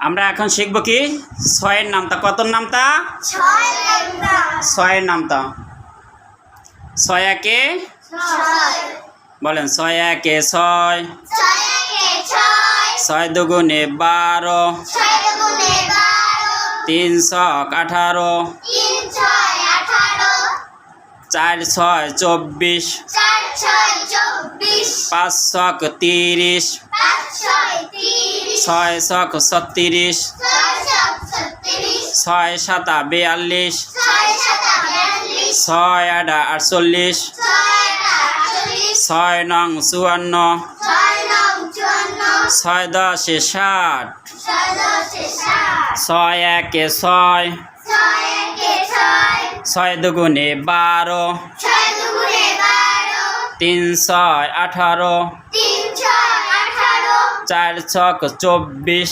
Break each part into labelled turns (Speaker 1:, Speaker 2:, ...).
Speaker 1: আমরা এখন শিখব কি? ছয়ের নামটা কত
Speaker 2: নামতা?
Speaker 1: ছয়ের নামটা ছয় একে? বলেন ছয় একে ছয়।
Speaker 2: ছয়
Speaker 1: দুগুণে বারো। তিন ছক আঠারো। চার ছয় চব্বিশ। পাঁচ ছক তিরিশ।
Speaker 2: ছয়
Speaker 1: ছক ছত্রিশ।
Speaker 2: ছয়
Speaker 1: সাতা বিয়াল্লিশ।
Speaker 2: ছয়
Speaker 1: আটা আটচল্লিশ।
Speaker 2: ছয়
Speaker 1: নং চুয়ান্ন।
Speaker 2: ছয়
Speaker 1: দশে ষাট।
Speaker 2: ছয়
Speaker 1: একে ছয়।
Speaker 2: ছয়
Speaker 1: দুগুণে বারো। তিন ছয় আঠারো। চার ছক চব্বিশ।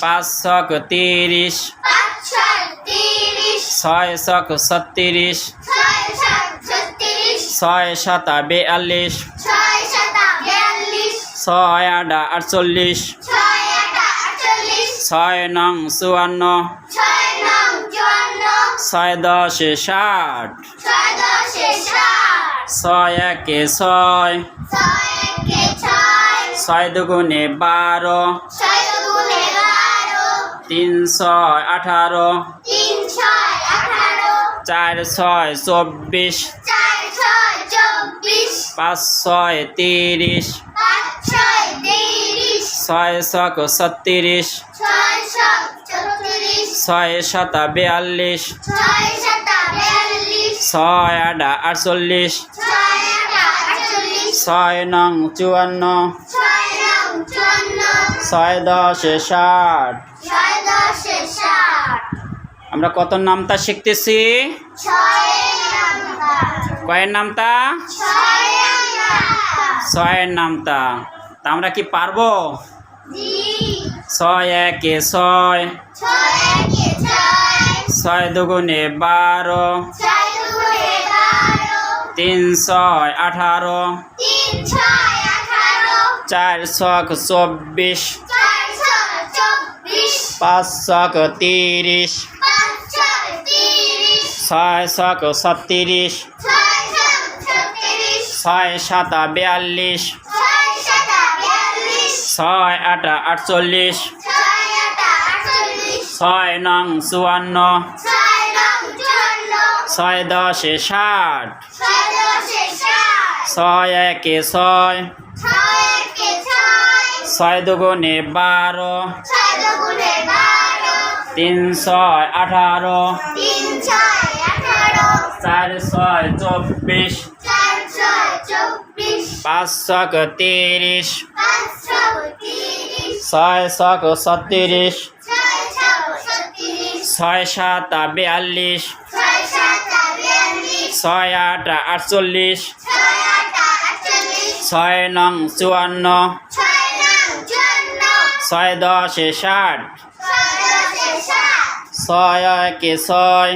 Speaker 1: পাঁচ ছক তিরিশ।
Speaker 2: ছয়
Speaker 1: ছক ছত্রিশ।
Speaker 2: ছয়
Speaker 1: সাতা বিয়াল্লিশ।
Speaker 2: ছয়
Speaker 1: আটা আটচল্লিশ।
Speaker 2: ছয়
Speaker 1: নং চুয়ান্ন।
Speaker 2: ছয়
Speaker 1: দশে ষাট।
Speaker 2: ছয়
Speaker 1: একে ছয়।
Speaker 2: ছয়। ছয়
Speaker 1: দুগুণে বারো। তিন ছয় আঠারো। চার ছয় চব্বিশ। পাঁচ ছয় তিরিশ।
Speaker 2: ছয়
Speaker 1: ছক ছত্রিশ।
Speaker 2: ছয়
Speaker 1: সাতা বিয়াল্লিশ।
Speaker 2: ছয়
Speaker 1: আটা আটচল্লিশ।
Speaker 2: ছয়
Speaker 1: নং চুয়ান্ন।
Speaker 2: ছয়
Speaker 1: দশে ষাট। আমরা কত নামতা শিখতেছি? কয়ের নামতা?
Speaker 2: ছয়ের নামতা।
Speaker 1: তা আমরা কি পারব? ছয় একে ছয়।
Speaker 2: ছয়
Speaker 1: দুগুণে বারো। তিন ছয় আঠারো। চার ছক চব্বিশ। পাঁচ ছক তিরিশ।
Speaker 2: ছয়
Speaker 1: ছক ছত্রিশ।
Speaker 2: ছয়
Speaker 1: সাতা বিয়াল্লিশ।
Speaker 2: ছয়
Speaker 1: আটা আটচল্লিশ।
Speaker 2: ছয়
Speaker 1: নং চুয়ান্ন।
Speaker 2: ছয়
Speaker 1: দশে ষাট।
Speaker 2: ছয়
Speaker 1: একে ছয়।
Speaker 2: ছয়
Speaker 1: দুগুণে বারো। তিন ছয় আঠারো। চার ছয় চব্বিশ। পাঁচ ছক তিরিশ।
Speaker 2: ছয়
Speaker 1: ছক ছত্রিশ।
Speaker 2: ছয়
Speaker 1: সাতা বিয়াল্লিশ।
Speaker 2: ছয়
Speaker 1: আট আটচল্লিশ।
Speaker 2: ছয়
Speaker 1: নং চুয়ান্ন।
Speaker 2: ছয়
Speaker 1: দশে ষাট।
Speaker 2: ছয়
Speaker 1: একে ছয়।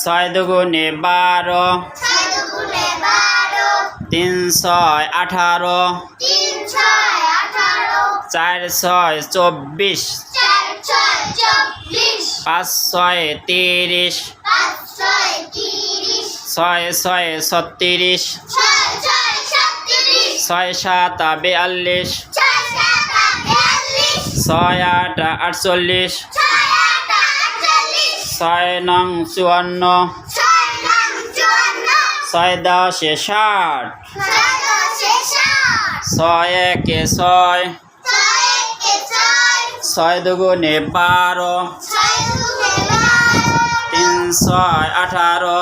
Speaker 2: ছয়
Speaker 1: দুগুণে বারো। তিন ছয় আঠারো। চার ছয় চব্বিশ। পাঁচ ছয় তিরিশ।
Speaker 2: ছয়
Speaker 1: ছয় ছত্রিশ।
Speaker 2: ছয়
Speaker 1: সাতা বিয়াল্লিশ।
Speaker 2: ছয়
Speaker 1: আট আটচল্লিশ।
Speaker 2: ছয়
Speaker 1: নং চুয়ান্ন।
Speaker 2: ছয়
Speaker 1: দশে ষাট।
Speaker 2: ছয়
Speaker 1: একে ছয়।
Speaker 2: ছয়
Speaker 1: দুগুণে বারো। তিন ছয় আঠারো।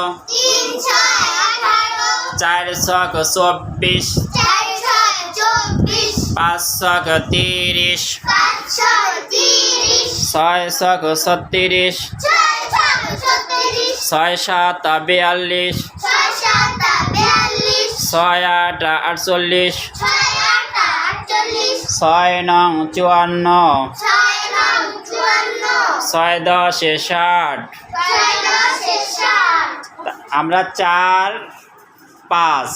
Speaker 1: চার ছক চব্বিশ।
Speaker 2: চব্বিশ
Speaker 1: তিরিশ
Speaker 2: ছয়
Speaker 1: ছয় ছত্রিশ
Speaker 2: ছয়
Speaker 1: সাত বিয়াল্লিশ
Speaker 2: ছয়
Speaker 1: আট আটচল্লিশ।
Speaker 2: ছয়
Speaker 1: নং চুয়ান্ন।
Speaker 2: ছয় দশে ষাট
Speaker 1: আমরা চার পাঁচ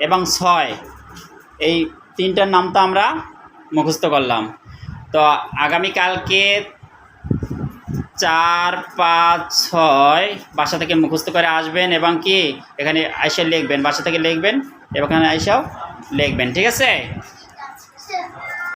Speaker 1: এবং ছয়। এই তিনটার নাম তো আমরা
Speaker 2: মুখস্থ করলাম। তো আগামীকালকে চার, পাঁচ, ছয় বাসা থেকে মুখস্থ করে আসবেন এবং কি এখানে আইসা লিখবেন, বাসা থেকে লিখবেন এবং এখানে আইসাও লিখবেন, ঠিক আছে?